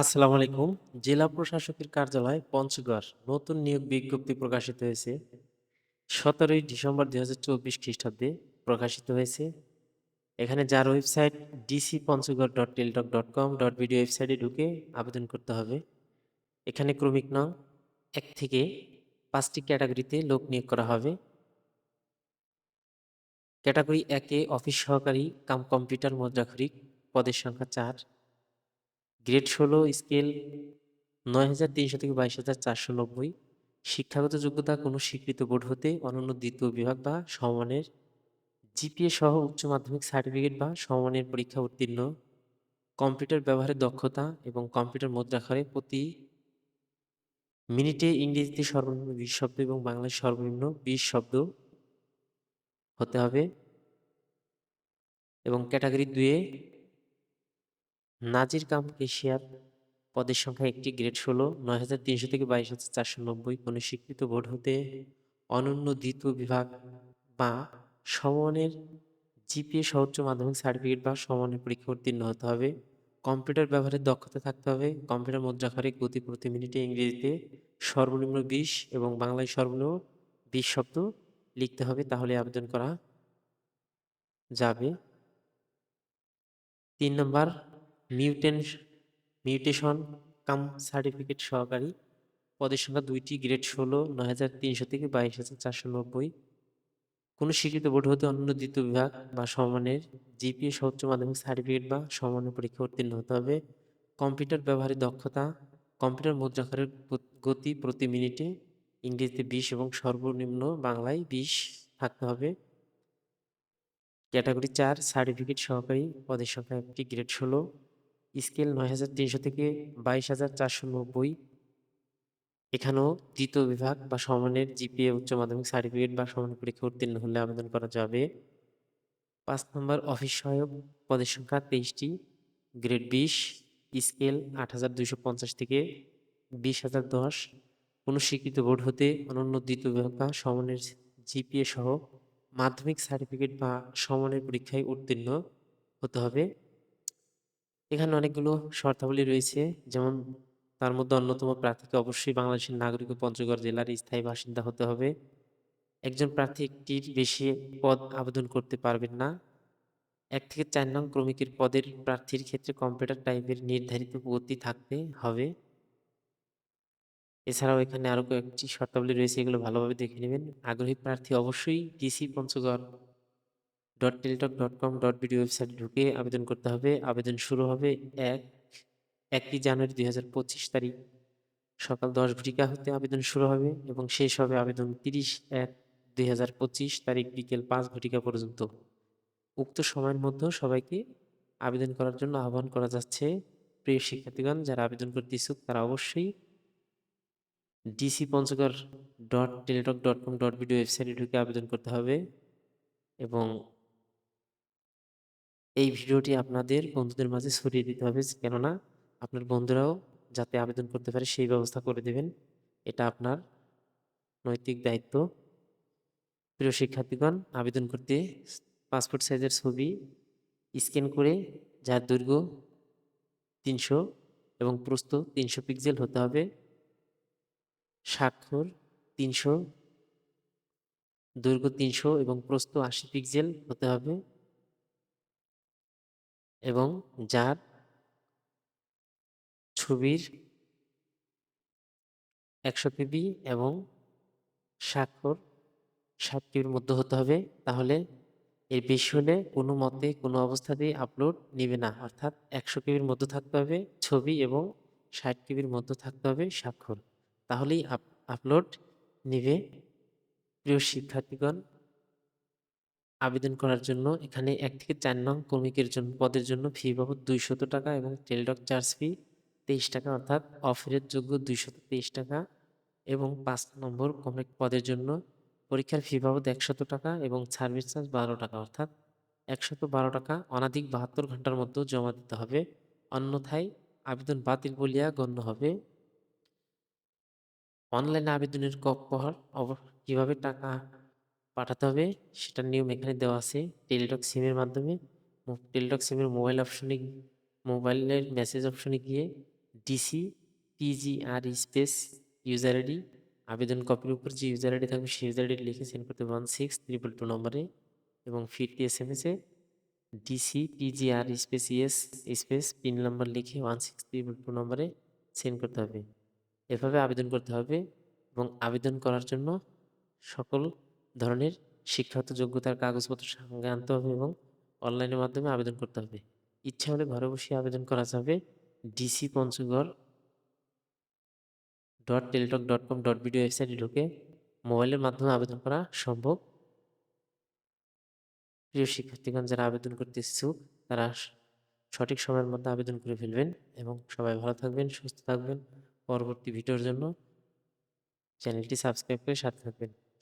আসসালামু আলাইকুম। জেলা প্রশাসকের কার্যালয় পঞ্চগড় নতুন নিয়োগ বিজ্ঞপ্তি প্রকাশিত হয়েছে। ১৭ই ডিসেম্বর ২০২৪ খ্রিস্টাব্দে প্রকাশিত হয়েছে। এখানে যার website DC Panchagarh dot Teletalk dot com dot video ওয়েবসাইটে ঢুকে আবেদন করতে হবে। এখানে ক্রমিক নং ১ থেকে পাঁচটি ক্যাটাগরিতে লোক নিয়োগ করা হবে। ক্যাটাগরি একে অফিস সহকারী, কাম কম্পিউটার, মুদ্রাক্ষরিক, পদের সংখ্যা ৪ গ্রেড ১৬ স্কেল ৯৩০০ থেকে ২২৪৯০ শিক্ষাগত যোগ্যতা কোনো স্বীকৃত বোর্ড হতে অনন্য দ্বিতীয় বিভাগ বা সমমানের জিপিএ সহ উচ্চ মাধ্যমিক সার্টিফিকেট বা সমমানের পরীক্ষা উত্তীর্ণ। কম্পিউটার ব্যবহারের দক্ষতা এবং কম্পিউটার মুদ্রাক্ষরে প্রতি মিনিটে ইংরেজিতে সর্বনিম্ন বিশ শব্দ এবং বাংলায় সর্বনিম্ন বিশ শব্দ হতে হবে। এবং ক্যাটাগরি দুয়ে নাজির কাম কেশিয়ার পদের সংখ্যা একটি, গ্রেড ষোলো নয় হাজার তিনশো থেকে বাইশ হাজার চারশো নব্বই। কোনো স্বীকৃত বোর্ড হতে অনন্য দ্বিতীয় বিভাগ বা সমমানের জিপিএ সহ উচ্চ মাধ্যমিক সার্টিফিকেট বা সমমানের পরীক্ষা উত্তীর্ণ হতে হবে। কম্পিউটার ব্যবহারের দক্ষতা থাকতে হবে। কম্পিউটার মুদ্রাক্ষরে গতি প্রতি মিনিটে ইংরেজিতে সর্বনিম্ন বিশ এবং বাংলায় সর্বনিম্ন বিশ শব্দ লিখতে হবে, তাহলে আবেদন করা যাবে। তিন নম্বর মিউটেন মিউটেশন, কাম সার্টিফিকেট সহকারী। পদের সংখ্যা দুইটি, গ্রেড ষোলো, নয় হাজার তিনশো থেকে বাইশ হাজার চারশো নব্বই। কোনো স্বীকৃত বোর্ড হতে অন্য দ্বিতীয় বিভাগ বা সমানের জিপিএ সহ উচ্চ মাধ্যমিক সার্টিফিকেট বা সমানের পরীক্ষা উত্তীর্ণ হতে হবে। কম্পিউটার ব্যবহারের দক্ষতা, কম্পিউটার মুদ্রাক্ষরের গতি প্রতি মিনিটে ইংরেজিতে বিশ এবং সর্বনিম্ন বাংলায় বিশ থাকতে হবে। ক্যাটাগরি চার, সার্টিফিকেট সহকারী, পদের সংখ্যা একটি, গ্রেড ষোলো। স্কেল নয় হাজার তিনশো থেকে বাইশ হাজার চারশো নব্বই। এখানেও দ্বিতীয় বিভাগ বা সমানের জিপিএ, উচ্চ মাধ্যমিক সার্টিফিকেট বা সমান পরীক্ষা উত্তীর্ণ হলে আবেদন করা যাবে। পাঁচ নম্বর অফিস সহায়ক পদের সংখ্যা তেইশটি। গ্রেড বিশ, স্কেল আট হাজার দুইশো পঞ্চাশ থেকে বিশ হাজার দশ। কোনো স্বীকৃত বোর্ড হতে অনন্য দ্বিতীয় বিভাগ বা সমানের জিপিএ সহ মাধ্যমিক সার্টিফিকেট বা সমানের পরীক্ষায় উত্তীর্ণ হতে হবে। এখানে অনেকগুলো শর্তাবলী রয়েছে। যেমন তার মধ্যে অন্যতম প্রার্থীকে অবশ্যই বাংলাদেশের নাগরিক ও পঞ্চগড় জেলার স্থায়ী বাসিন্দা হতে হবে। একজন প্রার্থী একটির বেশি পদ আবেদন করতে পারবেন না। এক থেকে চার নং ক্রমিকের পদের প্রার্থীর ক্ষেত্রে কম্পিউটার টাইপের নির্ধারিত গতি থাকতে হবে। এছাড়াও এখানে আরও কয়েকটি শর্তাবলী রয়েছে, এগুলো ভালোভাবে দেখে নেবেন। আগ্রহী প্রার্থী অবশ্যই DC Panchagarh dot Teletalk dot com dot BD ওয়েবসাইটে ঢুকে আবেদন করতে হবে। আবেদন শুরু হবে এক, একই জানুয়ারি দুই হাজার পঁচিশ তারিখ। সকাল দশ ঘটিকা হতে আবেদন শুরু হবে এবং শেষ হবে আবেদন তিরিশ এক দুই হাজার পঁচিশ তারিখ বিকেল পাঁচ ঘটিকা পর্যন্ত। উক্ত সময়ের মধ্যে সবাইকে আবেদন করার জন্য আহ্বান করা যাচ্ছে। প্রিয় শিক্ষার্থীগণ, যারা আবেদন করতে ইচ্ছুক তারা অবশ্যই DC Panchagarh dot Teletalk dot com dot video ওয়েবসাইটে ঢুকে আবেদন করতে হবে এবং এই ভিডিওটি আপনাদের বন্ধুদের মাঝে ছড়িয়ে দিতে হবে, কেননা আপনার বন্ধুরাও যাতে আবেদন করতে পারে সেই ব্যবস্থা করে দেবেন। এটা আপনার নৈতিক দায়িত্ব। প্রিয় শিক্ষার্থীগণ, আবেদন করতে পাসপোর্ট সাইজের ছবি স্ক্যান করে যার দৈর্ঘ্য তিনশো এবং প্রস্থ তিনশো পিক্সেল হতে হবে। স্বাক্ষর তিনশো, দৈর্ঘ্য তিনশো এবং প্রস্থ আশি পিক্সেল হতে হবে। এবং যার ছবির একশো কেবি এবং স্বাক্ষর ষাট কেবির মধ্যে হতে হবে, তাহলে এর বেশি হলে কোনো মতে কোনো অবস্থাতেই আপলোড নেবে না। অর্থাৎ একশো কেবির মধ্যে থাকতে হবে ছবি এবং ষাট কেবির মধ্যে থাকতে হবে স্বাক্ষর। তাহলেই আপলোড নেবে প্রিয় শিক্ষার্থীগণ। আবেদন করার জন্য এখানে এক থেকে চার নং কর্মিকের জন্য পদের জন্য ফি বাবদ দুইশত টাকা এবং টেলডক চার্জ ফি তেইশ টাকা অর্থাৎ অফারের যোগ্য দুইশত তেইশ টাকা এবং পাঁচ নম্বর কমিক পদের জন্য পরীক্ষার ফি বাবদ একশত টাকা এবং সার্ভিস চার্জ বারো টাকা অর্থাৎ একশত বারো টাকা অনাধিক বাহাত্তর ঘণ্টার মধ্যে জমা দিতে হবে। অন্যথায় আবেদন বাতিল বলিয়া গণ্য হবে। অনলাইনে আবেদনের কপহর কীভাবে টাকা পাঠাতে হবে। সেটার নিয়ম এখানে দেওয়া আছে। টেলিটক সিমের মাধ্যমে টেলিটক সিমের মোবাইল অপশনে মোবাইলের মেসেজ অপশনে গিয়ে DC PGR space user ID আবেদন কপির উপর যে ইউজার আইডি থাকবে, সেই ইউজার আইডি লিখে সেন্ড করতে ওয়ান সিক্স ট্রিপল টু নম্বরে এবং ফিরতি এস এম এসে DC PGR space ES space pin number লিখে ওয়ান সিক্স ট্রিপল টু নম্বরে সেন্ড করতে হবে। এভাবে আবেদন করতে হবে এবং আবেদন করার জন্য সকল ধরনের শিক্ষাগত যোগ্যতার কাগজপত্র সঙ্গে আনতে হবে এবং অনলাইনের মাধ্যমে আবেদন করতে হবে। ইচ্ছা হলে ঘরে বসে আবেদন করা যাবে। DC Panchagarh dot Teletalk dot com dot video ওয়েবসাইটে ঢুকে মোবাইলের মাধ্যমে আবেদন করা সম্ভব। প্রিয় শিক্ষার্থীগণ, যারা আবেদন করতে ইচ্ছুক, তারা সঠিক সময়ের মধ্যে আবেদন করে ফেলবেন এবং সবাই ভালো থাকবেন, সুস্থ থাকবেন। পরবর্তী ভিডিওর জন্য চ্যানেলটি সাবস্ক্রাইব করে সাথে থাকবেন।